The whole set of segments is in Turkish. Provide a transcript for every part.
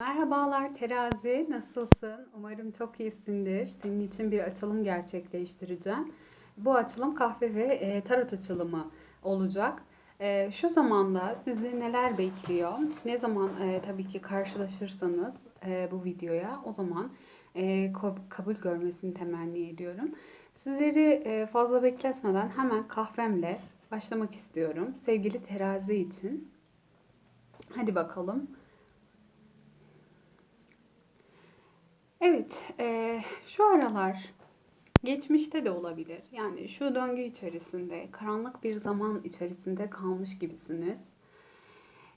Merhabalar terazi, nasılsın? Umarım çok iyisindir. Senin için bir açılım gerçekleştireceğim. Bu açılım kahve ve e, tarot açılımı olacak. E, şu zamanda sizi neler bekliyor? Ne zaman e, tabii ki karşılaşırsanız bu videoya o zaman kabul görmesini temenni ediyorum. Sizleri fazla bekletmeden hemen kahvemle başlamak istiyorum. Sevgili terazi için. Hadi bakalım. Evet, eee, şu aralar geçmişte de olabilir. Yani şu döngü içerisinde, karanlık bir zaman içerisinde kalmış gibisiniz.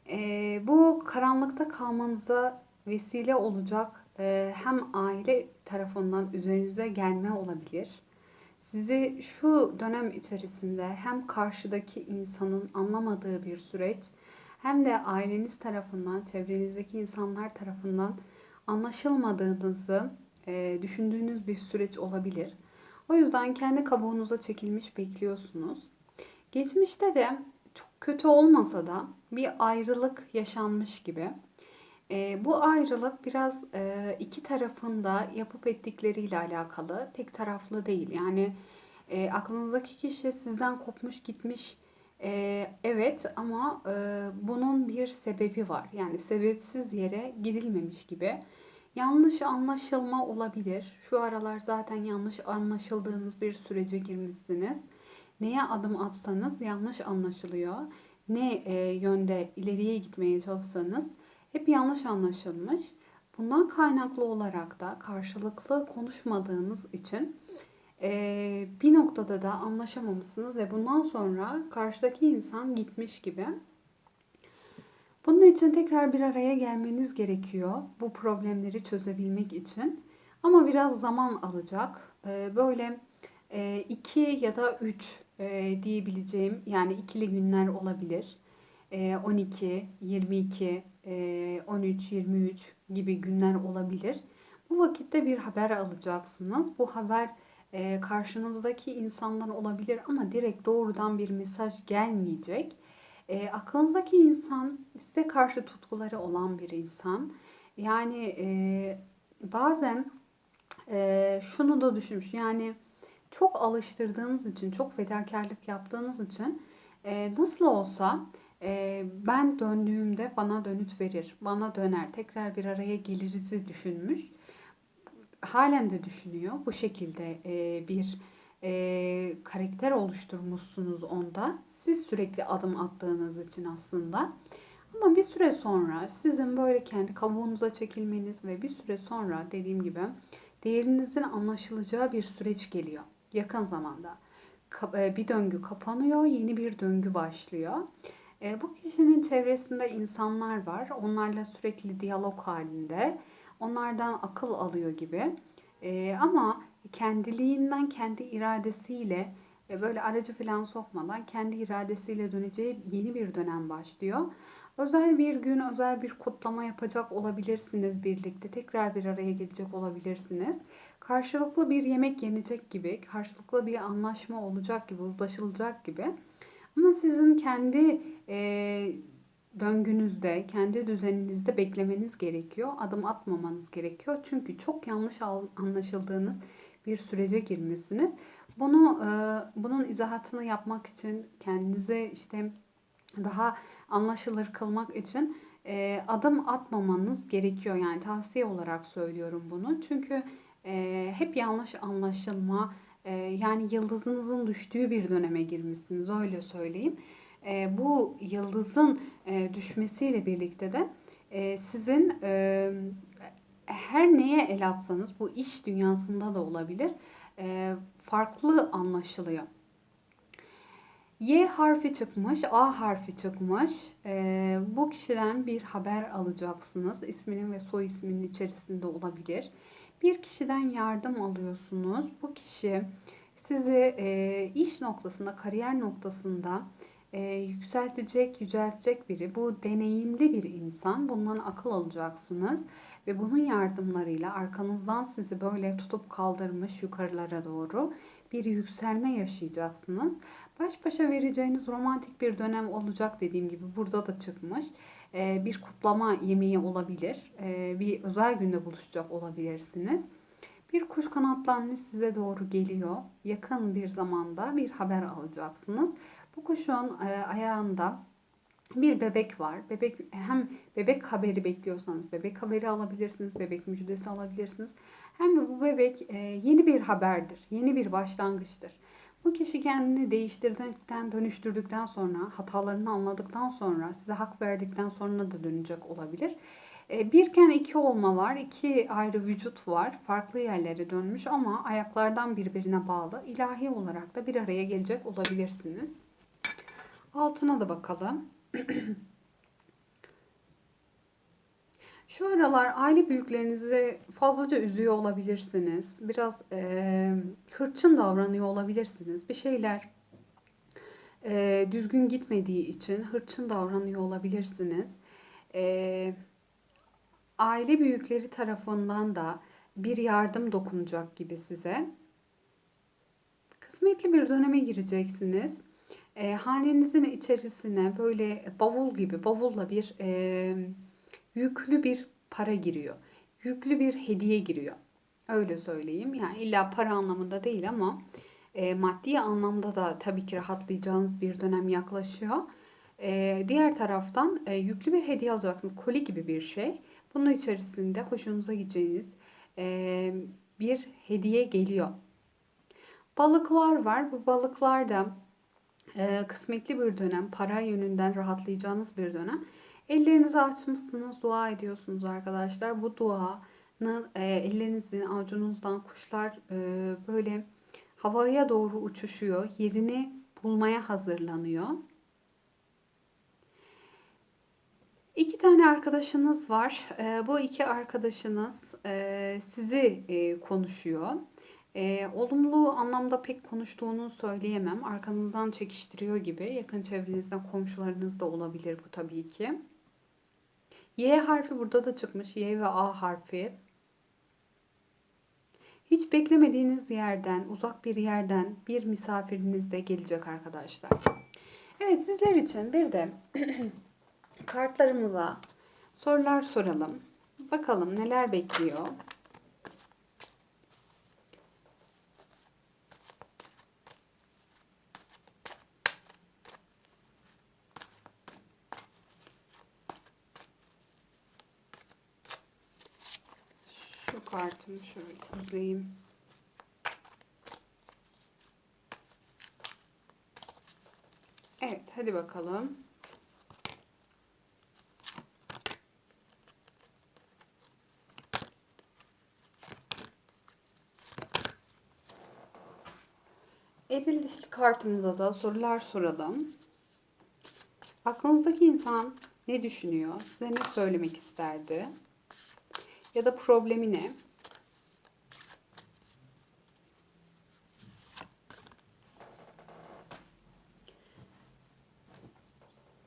Eee, bu karanlıkta kalmanıza vesile olacak eee, hem aile tarafından üzerinize gelme olabilir. Sizi şu dönem içerisinde hem karşıdaki insanın anlamadığı bir süreç hem de aileniz tarafından, çevrenizdeki insanlar tarafından anlaşılmadığınızı e, düşündüğünüz bir süreç olabilir. O yüzden kendi kabuğunuza çekilmiş bekliyorsunuz. Geçmişte de çok kötü olmasa da bir ayrılık yaşanmış gibi. E, bu ayrılık biraz e, iki tarafın da yapıp ettikleriyle alakalı. Tek taraflı değil. Yani e, aklınızdaki kişi sizden kopmuş gitmiş. E, evet ama e, bunun bir sebebi var. Yani sebepsiz yere gidilmemiş gibi. Yanlış anlaşılma olabilir. Şu aralar zaten yanlış anlaşıldığınız bir sürece girmişsiniz. Neye adım atsanız yanlış anlaşılıyor. Ne e, yönde ileriye gitmeye çalışsanız hep yanlış anlaşılmış. Bundan kaynaklı olarak da karşılıklı konuşmadığınız için e, bir noktada da anlaşamamışsınız ve bundan sonra karşıdaki insan gitmiş gibi. Bunun için tekrar bir araya gelmeniz gerekiyor bu problemleri çözebilmek için. Ama biraz zaman alacak. Ee, böyle e, iki ya da üç e, diyebileceğim yani ikili günler olabilir. E, 12, 22, e, 13, 23 gibi günler olabilir. Bu vakitte bir haber alacaksınız. Bu haber e, karşınızdaki insandan olabilir ama direkt doğrudan bir mesaj gelmeyecek. E, aklınızdaki insan size karşı tutkuları olan bir insan. Yani e, bazen e, şunu da düşünmüş. Yani çok alıştırdığınız için, çok fedakarlık yaptığınız için e, nasıl olsa e, ben döndüğümde bana dönüt verir, bana döner, tekrar bir araya gelirizi düşünmüş. Halen de düşünüyor. Bu şekilde e, bir e, karakter oluşturmuşsunuz onda. Siz sürekli adım attığınız için aslında. Ama bir süre sonra sizin böyle kendi kabuğunuza çekilmeniz ve bir süre sonra dediğim gibi değerinizin anlaşılacağı bir süreç geliyor yakın zamanda. Ka- Bir döngü kapanıyor, yeni bir döngü başlıyor. E, bu kişinin çevresinde insanlar var. Onlarla sürekli diyalog halinde. Onlardan akıl alıyor gibi. E, ama kendiliğinden, kendi iradesiyle ve böyle aracı falan sokmadan kendi iradesiyle döneceği yeni bir dönem başlıyor. Özel bir gün, özel bir kutlama yapacak olabilirsiniz birlikte. Tekrar bir araya gelecek olabilirsiniz. Karşılıklı bir yemek yenecek gibi, karşılıklı bir anlaşma olacak gibi, uzlaşılacak gibi. Ama sizin kendi e, döngünüzde, kendi düzeninizde beklemeniz gerekiyor. Adım atmamanız gerekiyor. Çünkü çok yanlış anlaşıldığınız bir sürece girmişsiniz. Bunu e, bunun izahatını yapmak için kendinizi işte daha anlaşılır kılmak için e, adım atmamanız gerekiyor. Yani tavsiye olarak söylüyorum bunu. Çünkü e, hep yanlış anlaşılma, yani yıldızınızın düştüğü bir döneme girmişsiniz öyle söyleyeyim. E, bu yıldızın e, düşmesiyle birlikte de e, sizin e, her neye el atsanız bu iş dünyasında da olabilir e, farklı anlaşılıyor. Y harfi çıkmış, A harfi çıkmış. E, bu kişiden bir haber alacaksınız. İsminin ve soy isminin içerisinde olabilir. Bir kişiden yardım alıyorsunuz. Bu kişi sizi e, iş noktasında, kariyer noktasında e, yükseltecek, yüceltecek biri. Bu deneyimli bir insan. Bundan akıl alacaksınız ve bunun yardımlarıyla arkanızdan sizi böyle tutup kaldırmış yukarılara doğru bir yükselme yaşayacaksınız. Baş başa vereceğiniz romantik bir dönem olacak dediğim gibi burada da çıkmış. e, bir kutlama yemeği olabilir. E, bir özel günde buluşacak olabilirsiniz. Bir kuş kanatlanmış size doğru geliyor. Yakın bir zamanda bir haber alacaksınız. Bu kuşun e, ayağında bir bebek var. Bebek hem bebek haberi bekliyorsanız bebek haberi alabilirsiniz, bebek müjdesi alabilirsiniz. Hem de bu bebek e, yeni bir haberdir, yeni bir başlangıçtır. Bu kişi kendini değiştirdikten, dönüştürdükten sonra, hatalarını anladıktan sonra, size hak verdikten sonra da dönecek olabilir. E, birken iki olma var, iki ayrı vücut var, farklı yerlere dönmüş ama ayaklardan birbirine bağlı. İlahi olarak da bir araya gelecek olabilirsiniz. Altına da bakalım. Şu aralar aile büyüklerinizi fazlaca üzüyor olabilirsiniz. Biraz e, hırçın davranıyor olabilirsiniz. Bir şeyler e, düzgün gitmediği için hırçın davranıyor olabilirsiniz. E, aile büyükleri tarafından da bir yardım dokunacak gibi size. Kısmetli bir döneme gireceksiniz. E, hanenizin içerisine böyle bavul gibi, bavulla bir e, yüklü bir para giriyor. Yüklü bir hediye giriyor. Öyle söyleyeyim. Yani illa para anlamında değil ama e, maddi anlamda da tabii ki rahatlayacağınız bir dönem yaklaşıyor. E, diğer taraftan e, yüklü bir hediye alacaksınız. Koli gibi bir şey. Bunun içerisinde hoşunuza gideceğiniz bir hediye geliyor. Balıklar var. Bu balıklar da kısmetli bir dönem, para yönünden rahatlayacağınız bir dönem. Ellerinizi açmışsınız, dua ediyorsunuz arkadaşlar. Bu e, ellerinizin avucunuzdan kuşlar böyle havaya doğru uçuşuyor. Yerini bulmaya hazırlanıyor. İki tane arkadaşınız var. E, bu iki arkadaşınız e, sizi e, konuşuyor. E, olumlu anlamda pek konuştuğunu söyleyemem. Arkanızdan çekiştiriyor gibi. Yakın çevrenizden komşularınız da olabilir bu tabii ki. Y harfi burada da çıkmış. Y ve A harfi. Hiç beklemediğiniz yerden, uzak bir yerden bir misafiriniz de gelecek arkadaşlar. Evet sizler için bir de kartlarımıza sorular soralım. Bakalım neler bekliyor. Şu kartımı şöyle düzleyeyim. Evet, hadi bakalım. Eril dişli kartımıza da sorular soralım. Aklınızdaki insan ne düşünüyor? Size ne söylemek isterdi? Ya da problemi ne?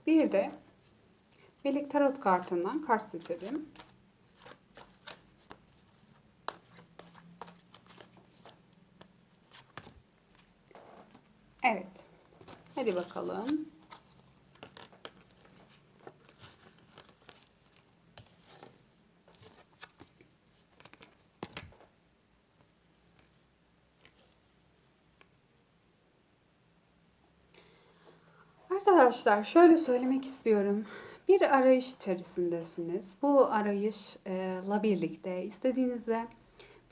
Bir de Melek Tarot kartından kart seçelim. Evet. Hadi bakalım. Arkadaşlar şöyle söylemek istiyorum. Bir arayış içerisindesiniz. Bu arayışla birlikte istediğinize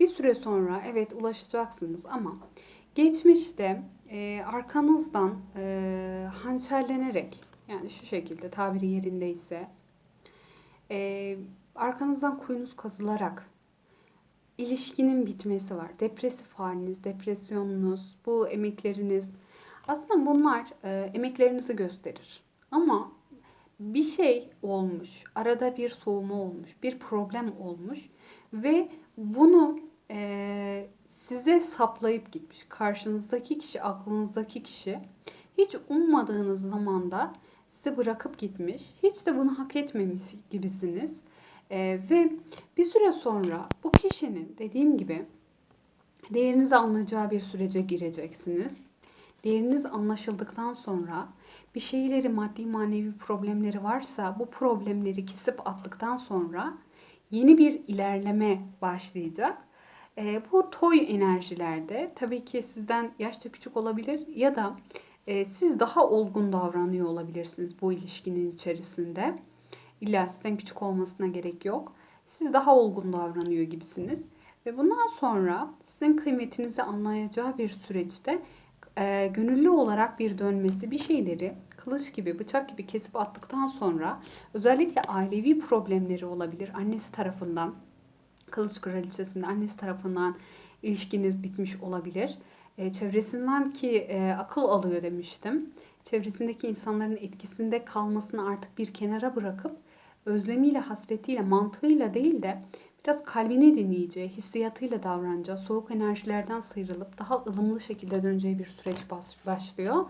bir süre sonra evet ulaşacaksınız ama geçmişte e, arkanızdan e, hançerlenerek yani şu şekilde tabiri yerindeyse e, arkanızdan kuyunuz kazılarak ilişkinin bitmesi var. Depresif haliniz, depresyonunuz, bu emekleriniz aslında bunlar e, emeklerinizi gösterir. Ama bir şey olmuş, arada bir soğuma olmuş, bir problem olmuş ve bunu e, size saplayıp gitmiş. Karşınızdaki kişi, aklınızdaki kişi hiç ummadığınız zamanda sizi bırakıp gitmiş. Hiç de bunu hak etmemiş gibisiniz. E, ve bir süre sonra bu kişinin dediğim gibi değerinizi anlayacağı bir sürece gireceksiniz değeriniz anlaşıldıktan sonra bir şeyleri maddi manevi problemleri varsa bu problemleri kesip attıktan sonra yeni bir ilerleme başlayacak. E, bu toy enerjilerde tabii ki sizden yaşça küçük olabilir ya da e, siz daha olgun davranıyor olabilirsiniz bu ilişkinin içerisinde. İlla sizden küçük olmasına gerek yok. Siz daha olgun davranıyor gibisiniz. Ve bundan sonra sizin kıymetinizi anlayacağı bir süreçte e, gönüllü olarak bir dönmesi bir şeyleri kılıç gibi bıçak gibi kesip attıktan sonra özellikle ailevi problemleri olabilir annesi tarafından kılıç kraliçesinde annesi tarafından ilişkiniz bitmiş olabilir. E, çevresinden ki e, akıl alıyor demiştim. Çevresindeki insanların etkisinde kalmasını artık bir kenara bırakıp özlemiyle, hasretiyle, mantığıyla değil de biraz kalbini dinleyeceği, hissiyatıyla davranacağı, soğuk enerjilerden sıyrılıp daha ılımlı şekilde döneceği bir süreç başlıyor.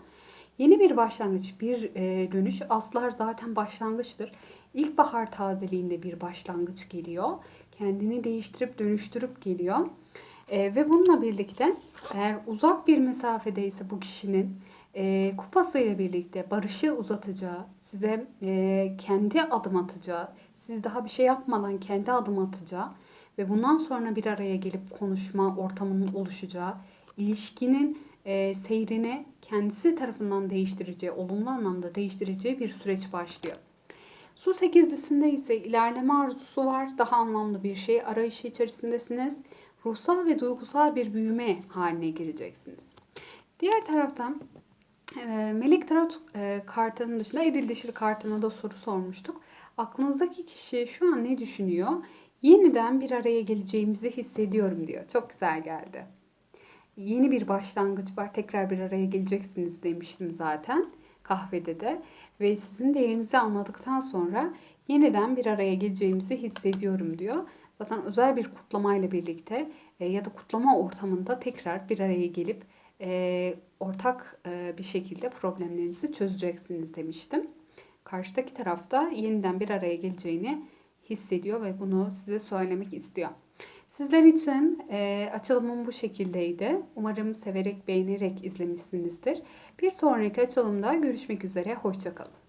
Yeni bir başlangıç, bir e, dönüş. Aslar zaten başlangıçtır. İlkbahar tazeliğinde bir başlangıç geliyor. Kendini değiştirip dönüştürüp geliyor. E, ve bununla birlikte eğer uzak bir mesafedeyse bu kişinin e, kupasıyla birlikte barışı uzatacağı, size e, kendi adım atacağı, siz daha bir şey yapmadan kendi adım atacağı ve bundan sonra bir araya gelip konuşma ortamının oluşacağı, ilişkinin e, seyrini kendisi tarafından değiştireceği, olumlu anlamda değiştireceği bir süreç başlıyor. Su sekizlisinde ise ilerleme arzusu var. Daha anlamlı bir şey arayışı içerisindesiniz. Ruhsal ve duygusal bir büyüme haline gireceksiniz. Diğer taraftan e, Melek Tarot e, kartının dışında eril dişil kartına da soru sormuştuk. Aklınızdaki kişi şu an ne düşünüyor? Yeniden bir araya geleceğimizi hissediyorum diyor. Çok güzel geldi. Yeni bir başlangıç var. Tekrar bir araya geleceksiniz demiştim zaten kahvede de. Ve sizin değerinizi anladıktan sonra yeniden bir araya geleceğimizi hissediyorum diyor. Zaten özel bir kutlamayla birlikte e, ya da kutlama ortamında tekrar bir araya gelip e, ortak e, bir şekilde problemlerinizi çözeceksiniz demiştim. Karşıdaki tarafta yeniden bir araya geleceğini hissediyor ve bunu size söylemek istiyor. Sizler için e, açılımım bu şekildeydi. Umarım severek, beğenerek izlemişsinizdir. Bir sonraki açılımda görüşmek üzere. Hoşçakalın.